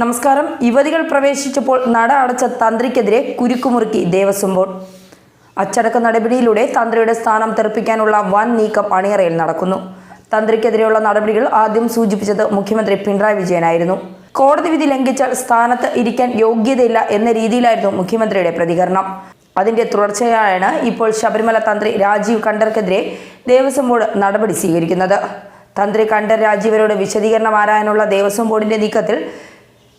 നമസ്കാരം. യുവതികൾ പ്രവേശിച്ചപ്പോൾ നട അടച്ച തന്ത്രിക്കെതിരെ കുരുക്കുമുറുക്കി ദേവസ്വം ബോർഡ്. അച്ചടക്ക നടപടിയിലൂടെ തന്ത്രിയുടെ സ്ഥാനം തെറിപ്പിക്കാനുള്ള വൻ നീക്കം അണിയറയിൽ നടക്കുന്നു. തന്ത്രിക്കെതിരെയുള്ള നടപടികൾ ആദ്യം സൂചിപ്പിച്ചത് മുഖ്യമന്ത്രി പിണറായി വിജയനായിരുന്നു. കോടതി വിധി ലംഘിച്ചാൽ സ്ഥാനത്ത് ഇരിക്കാൻ യോഗ്യതയില്ല എന്ന രീതിയിലായിരുന്നു മുഖ്യമന്ത്രിയുടെ പ്രതികരണം. അതിന്റെ തുടർച്ചയാണ് ഇപ്പോൾ ശബരിമല തന്ത്രി രാജീവ് കണ്ടർക്കെതിരെ ദേവസ്വം ബോർഡ് നടപടി സ്വീകരിക്കുന്നത്. തന്ത്രി കണ്ടർ രാജീവരോട് വിശദീകരണം ആരായാനുള്ള ദേവസ്വം ബോർഡിന്റെ നീക്കത്തിൽ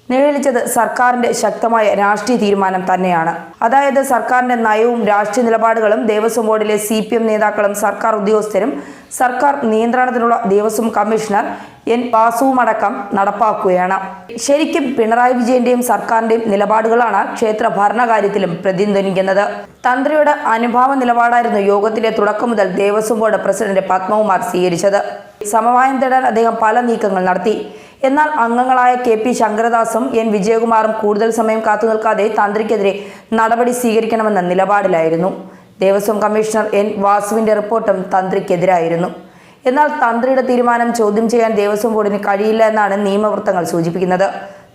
നിഴലിച്ചത് സർക്കാരിന്റെ ശക്തമായ രാഷ്ട്രീയ തീരുമാനം തന്നെയാണ്. അതായത് സർക്കാരിന്റെ നയവും രാഷ്ട്രീയ നിലപാടുകളും ദേവസ്വം ബോർഡിലെ സി പി എം നേതാക്കളും സർക്കാർ ഉദ്യോഗസ്ഥരും സർക്കാർ നിയന്ത്രണത്തിലുള്ള ദേവസ്വം കമ്മീഷണർ എൻ വാസുവുമടക്കം നടപ്പാക്കുകയാണ്. ശരിക്കും പിണറായി വിജയന്റെയും സർക്കാരിന്റെയും നിലപാടുകളാണ് ക്ഷേത്ര ഭരണകാര്യത്തിലും പ്രതിധ്വനിക്കുന്നത്. തന്ത്രിയുടെ അനുഭാവ നിലപാടായിരുന്നു യോഗത്തിലെ തുടക്കം മുതൽ ദേവസ്വം ബോർഡ് പ്രസിഡന്റ് പത്മകുമാർ സ്വീകരിച്ചത്. സമവായം തേടാൻ അദ്ദേഹം പല നീക്കങ്ങൾ നടത്തി. എന്നാൽ അംഗങ്ങളായ കെ പി ശങ്കരദാസും എൻ വിജയകുമാറും കൂടുതൽ സമയം കാത്തുനിൽക്കാതെ തന്ത്രിക്കെതിരെ നടപടി സ്വീകരിക്കണമെന്ന നിലപാടിലായിരുന്നു. ദേവസ്വം കമ്മീഷണർ എൻ വാസുവിന്റെ റിപ്പോർട്ടും തന്ത്രിക്കെതിരായിരുന്നു. എന്നാൽ തന്ത്രിയുടെ തീരുമാനം ചോദ്യം ചെയ്യാൻ ദേവസ്വം ബോർഡിന് കഴിയില്ല എന്നാണ് നിയമവൃത്തങ്ങൾ സൂചിപ്പിക്കുന്നത്.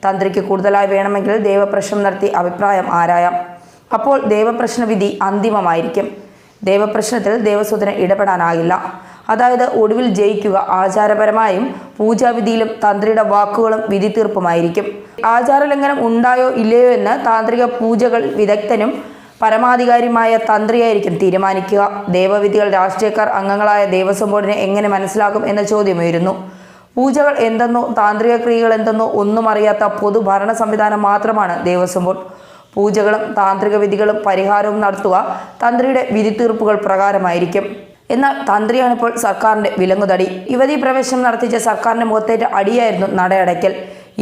തന്ത്രിക്ക് കൂടുതലായി വേണമെങ്കിൽ ദേവപ്രശ്നം നടത്തി അഭിപ്രായം ആരായാം. അപ്പോൾ ദേവപ്രശ്ന വിധി അന്തിമമായിരിക്കും. ദേവപ്രശ്നത്തിൽ ദേവസ്വത്തിന് ഇടപെടാനാകില്ല. അതായത് ഒടുവിൽ ജയിക്കുക. ആചാരപരമായും പൂജാവിധിയിലും തന്ത്രിയുടെ വാക്കുകളും വിധി തീർപ്പുമായിരിക്കും ആചാരലംഘനം ഉണ്ടായോ ഇല്ലയോ എന്ന് താന്ത്രിക പൂജകൾ വിദഗ്ധനും പരമാധികാരിയുമായ തന്ത്രിയായിരിക്കും തീരുമാനിക്കുക. ദേവവിധികൾ രാഷ്ട്രീയക്കാർ അംഗങ്ങളായ ദേവസ്വം ബോർഡിനെ എങ്ങനെ മനസ്സിലാക്കും എന്ന ചോദ്യമുയരുന്നു. പൂജകൾ എന്തെന്നോ താന്ത്രിക ക്രിയകൾ എന്തെന്നോ ഒന്നും അറിയാത്ത പൊതുഭരണ സംവിധാനം മാത്രമാണ് ദേവസ്വം ബോർഡ്. പൂജകളും താന്ത്രിക വിധികളും പരിഹാരവും നടത്തുക തന്ത്രിയുടെ വിധി തീർപ്പുകൾ പ്രകാരമായിരിക്കും. എന്നാൽ തന്ത്രിയാണിപ്പോൾ സർക്കാരിന്റെ വിലങ്ങുതടി. യുവതി പ്രവേശനം നടത്തിച്ച സർക്കാരിന്റെ മുഖത്തേറ്റ അടിയായിരുന്നു നടയടയ്ക്കൽ.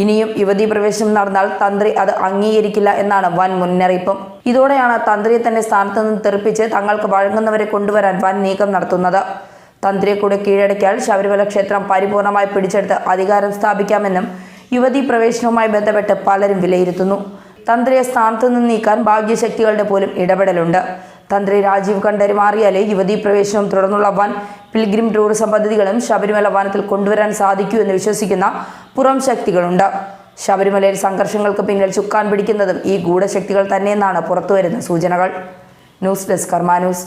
ഇനിയും യുവതി പ്രവേശനം നടന്നാൽ തന്ത്രി അത് അംഗീകരിക്കില്ല എന്നാണ് വൻ മുന്നറിയിപ്പും. ഇതോടെയാണ് തന്ത്രിയെ തന്നെ സ്ഥാനത്ത് നിന്ന് തെറിപ്പിച്ച് തങ്ങൾക്ക് വഴങ്ങുന്നവരെ കൊണ്ടുവരാൻ വൻ നീക്കം നടത്തുന്നത്. തന്ത്രിയെ കൂടെ കീഴടക്കിയാൽ ശബരിമല ക്ഷേത്രം പരിപൂർണമായി പിടിച്ചെടുത്ത് അധികാരം സ്ഥാപിക്കാമെന്നും യുവതി പ്രവേശനവുമായി ബന്ധപ്പെട്ട് പലരും വിലയിരുത്തുന്നു. തന്ത്രിയെ സ്ഥാനത്ത് നിന്ന് നീക്കാൻ ഭാഗ്യശക്തികളുടെ പോലും ഇടപെടലുണ്ട്. തന്ത്രി രാജീവ് കണ്ടര് മാറിയാലേ യുവതീ പ്രവേശനവും തുടർന്നുള്ള വൻ പിൽഗ്രിം ടൂറിസം പദ്ധതികളും ശബരിമല വനത്തിൽ കൊണ്ടുവരാൻ സാധിക്കൂ എന്ന് വിശ്വസിക്കുന്ന പുറം ശക്തികളുണ്ട്. ശബരിമലയിൽ സംഘർഷങ്ങൾക്ക് പിന്നിൽ ചുക്കാൻ പിടിക്കുന്നതും ഈ ഗൂഢശക്തികൾ തന്നെയെന്നാണ് പുറത്തുവരുന്ന സൂചനകൾ. News desk Karma news.